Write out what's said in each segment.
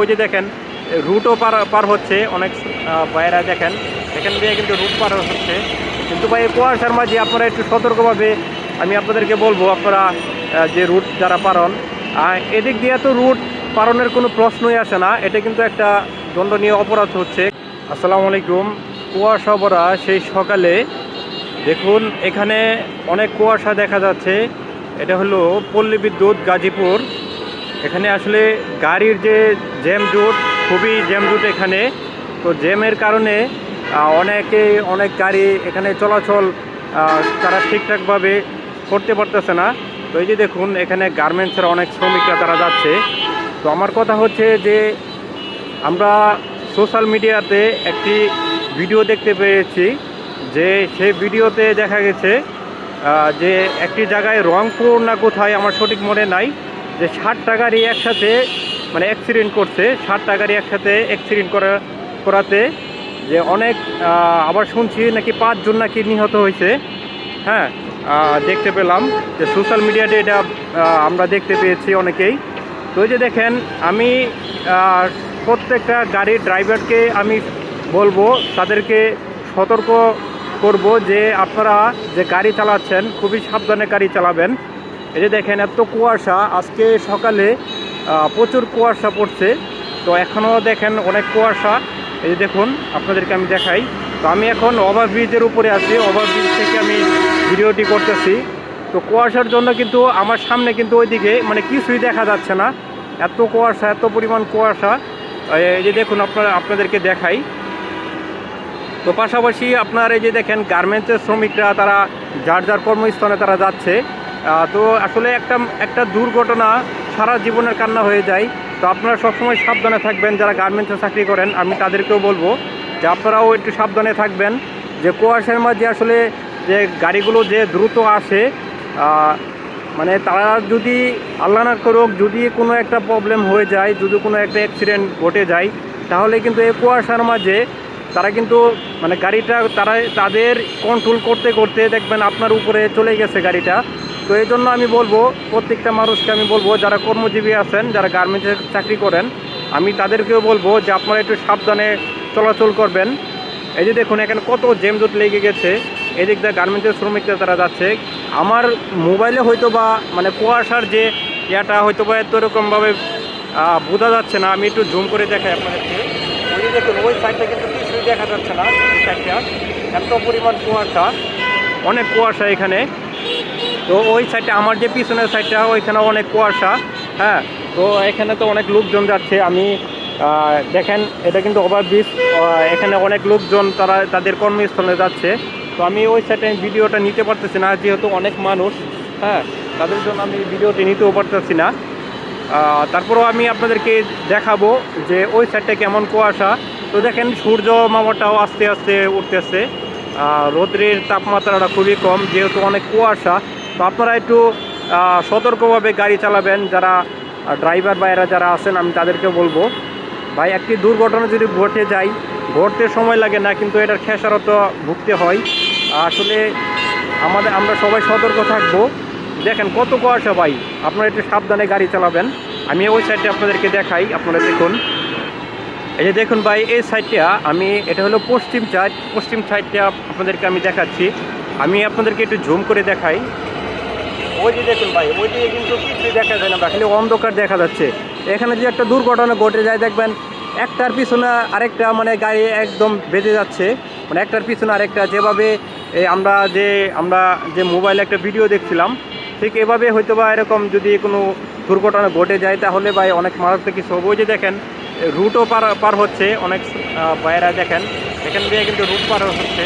ওই যে দেখেন, রুটও পার পার হচ্ছে, অনেক ভাইয়েরা দেখেন। এখান দিয়ে কিন্তু রুট পার হচ্ছে। কিন্তু ভাই কুয়াশার মাঝে আপনারা একটু সতর্কভাবে আমি আপনাদেরকে বলব, আপনারা যে রুট যারা পারন এদিক দিয়ে তো রুট পারনের কোনো প্রশ্নই আসে না। এটা কিন্তু একটা দণ্ডনীয় অপরাধ হচ্ছে। আসসালামু আলাইকুম। কুয়াশা ভরা সেই সকালে দেখুন, এখানে অনেক কুয়াশা দেখা যাচ্ছে। এটা হলো পল্লী বিদ্যুৎ গাজীপুর। এখানে আসলে গাড়ির যে জ্যাম জুট, খুবই জ্যাম জুট এখানে। তো জ্যামের কারণে অনেকে, অনেক গাড়ি এখানে চলাচল তারা ঠিকঠাকভাবে করতে পারতেছে না। তো এই যে দেখুন, এখানে গার্মেন্টসের অনেক শ্রমিকরা তারা যাচ্ছে। তো আমার কথা হচ্ছে যে, আমরা সোশ্যাল মিডিয়াতে একটি ভিডিও দেখতে পেয়েছি, যে সেই ভিডিওতে দেখা গেছে যে একটি জায়গায় রংপুর না কোথায়, আমার সঠিক মনে নাই। যে ষাটটা গাড়ি একসাথে মানে অ্যাক্সিডেন্ট করছে ষাটটা গাড়ি একসাথে অ্যাক্সিডেন্ট করা, করাতে যে অনেক আবার শুনছি নাকি পাঁচজন নাকি নিহত হয়েছে। হ্যাঁ দেখতে পেলাম যে সোশ্যাল মিডিয়াতে এটা আমরা দেখতে পেয়েছি অনেকেই। তো যে দেখেন, আমি প্রত্যেকটা গাড়ির ড্রাইভারকে আমি বলব, তাদেরকে সতর্ক করব যে আপনারা যে গাড়ি চালাচ্ছেন, খুবই সাবধানে গাড়ি চালাবেন। এই যে দেখেন, এত কুয়াশা। আজকে সকালে প্রচুর কুয়াশা পড়ছে। তো এখনও দেখেন অনেক কুয়াশা। এই যে দেখুন, আপনাদেরকে আমি দেখাই। তো আমি এখন ওভারব্রিজের উপরে আছি। ওভারব্রিজ থেকে আমি ভিডিওটি করতেছি। তো কুয়াশার জন্য কিন্তু আমার সামনে কিন্তু ওইদিকে মানে কিছুই দেখা যাচ্ছে না। এত কুয়াশা, এত পরিমাণ কুয়াশা। এই যে দেখুন, আপনারা, আপনাদেরকে দেখাই। তো পাশাপাশি আপনার এই যে দেখেন গার্মেন্টসের শ্রমিকরা তারা, যার যার কর্মস্থানে তারা যাচ্ছে। তো আসলে একটা একটা দুর্ঘটনা সারা জীবনের কান্না হয়ে যায়। তো আপনারা সবসময় সাবধানে থাকবেন, যারা গার্মেন্টসে চাকরি করেন, আমি তাদেরকেও বলব যে আপনারাও একটু সাবধানে থাকবেন যে কুয়াশার মাঝে আসলে যে গাড়িগুলো যে দ্রুত আসে মানে তারা যদি আল্লাহ না করুক, যদি কোনো একটা প্রবলেম হয়ে যায়, যদি কোনো একটা অ্যাক্সিডেন্ট ঘটে যায়, তাহলে কিন্তু এই কুয়াশার মাঝে তারা কিন্তু মানে গাড়িটা তারা, তাদের কন্ট্রোল করতে করতে দেখবেন আপনার উপরে চলে গেছে গাড়িটা। তো এই জন্য আমি বলব, প্রত্যেকটা মানুষকে আমি বলব, যারা কর্মজীবী আছেন, যারা গার্মেন্টসে চাকরি করেন, আমি তাদেরকেও বলব যে আপনারা একটু সাবধানে চলাচল করবেন। এই যে দেখুন, এখানে কত জেমজট লেগে গেছে। এদিক দিয়ে গার্মেন্টসের শ্রমিকরা তারা যাচ্ছে। আমার মোবাইলে হয়তো বা মানে কুয়াশার যে ইয়াটা হয়তো বা এত এরকমভাবে বোঝা যাচ্ছে না। আমি একটু জুম করে দেখাই আপনাদেরকে। ওই যে দেখুন, ওই সাইডটা কিন্তু কিছুই দেখা যাচ্ছে না সাইডটা এত পরিমাণ কুয়াশা, অনেক কুয়াশা এখানে। তো ওই সাইডটা আমার যে পিছনের সাইডটা ওইখানে অনেক কুয়াশা হ্যাঁ? তো এখানে তো অনেক লোকজন যাচ্ছে। আমি দেখেন, এটা কিন্তু ওভারব্রিজ এখানে অনেক লোকজন তারা, তাদের কর্মস্থলে যাচ্ছে। তো আমি ওই সাইডে ভিডিওটা নিতে পারতেছি না, যেহেতু অনেক মানুষ হ্যাঁ? তাদের জন্য আমি ভিডিওটি নিতেও পারতেছি না। তারপরেও আমি আপনাদেরকে দেখাবো যে ওই সাইডটা কেমন কুয়াশা। তো দেখেন সূর্য মামাটাও আস্তে আস্তে উঠতেছে। রৌদ্রের তাপমাত্রাটা খুবই কম, যেহেতু অনেক কুয়াশা। তো আপনারা একটু সতর্কভাবে গাড়ি চালাবেন। যারা ড্রাইভার বাইরা যারা আছেন, আমি তাদেরকে বলব। ভাই, একটি দুর্ঘটনা যদি ঘটে যায়, ঘটতে সময় লাগে না, কিন্তু এটার খেসারত ভুগতে হয়। আসলে আমাদের, আমরা সবাই সতর্ক থাকব। দেখেন, কত কুয়াশা ভাই। আপনারা একটু সাবধানে গাড়ি চালাবেন। আমি ওই সাইডটা আপনাদেরকে দেখাই। আপনারা দেখুন। এই যে দেখুন ভাই, এই সাইডটা আমি, এটা হলো পশ্চিম সাইড পশ্চিম সাইডটা আপনাদেরকে আমি দেখাচ্ছি। আমি আপনাদেরকে একটু জুম করে দেখাই। ওই যে দেখুন ভাই ওই দিকে কিন্তু কিছুই দেখা যায় না খালি অন্ধকার দেখা যাচ্ছে। এখানে যে একটা দুর্ঘটনা ঘটে যায়, দেখবেন একটার পিছনে আরেকটা মানে গাড়ি একদম বেঁধে যাচ্ছে। মানে একটার পিছনে আরেকটা, যেভাবে আমরা যে আমরা যে মোবাইলে একটা ভিডিও দেখছিলাম, ঠিক এভাবে হয়তো বা এরকম যদি কোনো দুর্ঘটনা ঘটে যায়, তাহলে ভাই অনেক মারাত্মক কিছু হবে। যে দেখেন, রুটও পার পার হচ্ছে, অনেক ভাইয়েরা দেখেন, এখান দিয়ে কিন্তু রুট পার হচ্ছে।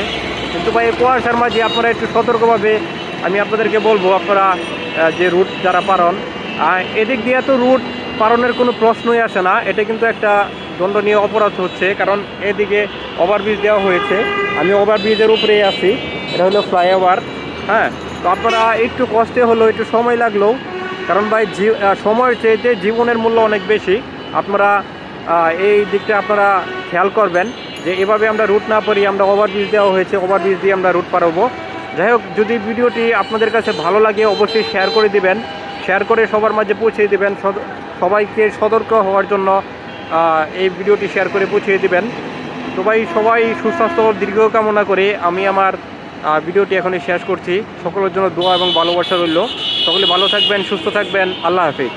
কিন্তু ভাই, কুয়াশার মাঝে আপনারা একটু সতর্কভাবে আমি আপনাদেরকে বলব, আপনারা যে রুট যারা পারন এদিক দিয়ে তো রুট পারনের কোনো প্রশ্নই আসে না। এটা কিন্তু একটা দণ্ডনীয় অপরাধ হচ্ছে, কারণ এদিকে ওভারব্রিজ দেওয়া হয়েছে। আমি ওভারব্রিজের উপরেই আছি, এটা হলো ফ্লাইওভার হ্যাঁ? তো আপনারা একটু কষ্টে হলো একটু সময় লাগলেও, কারণ ভাই সময়ের চেয়েতে জীবনের মূল্য অনেক বেশি। আপনারা এই দিকটা আপনারা খেয়াল করবেন, যে এভাবে আমরা রুট না পারি, আমরা ওভারব্রিজ দেওয়া হয়েছে ওভারব্রিজ দিয়ে আমরা রুট পারব। যাই হোক, যদি ভিডিওটি আপনাদের কাছে ভালো লাগে, অবশ্যই শেয়ার করে দিবেন। শেয়ার করে সবার মাঝে পৌঁছে দিবেন। সবাইকে সতর্ক হওয়ার জন্য এই ভিডিওটি শেয়ার করে পৌঁছে দিবেন। ভাই, সবাই সুস্বাস্থ্য, দীর্ঘ কামনা করে আমি আমার ভিডিওটি এখনই শেষ করছি। সকলের জন্য দোয়া এবং ভালোবাসা রইল। সকলে ভালো থাকবেন, সুস্থ থাকবেন। আল্লাহ হাফিজ।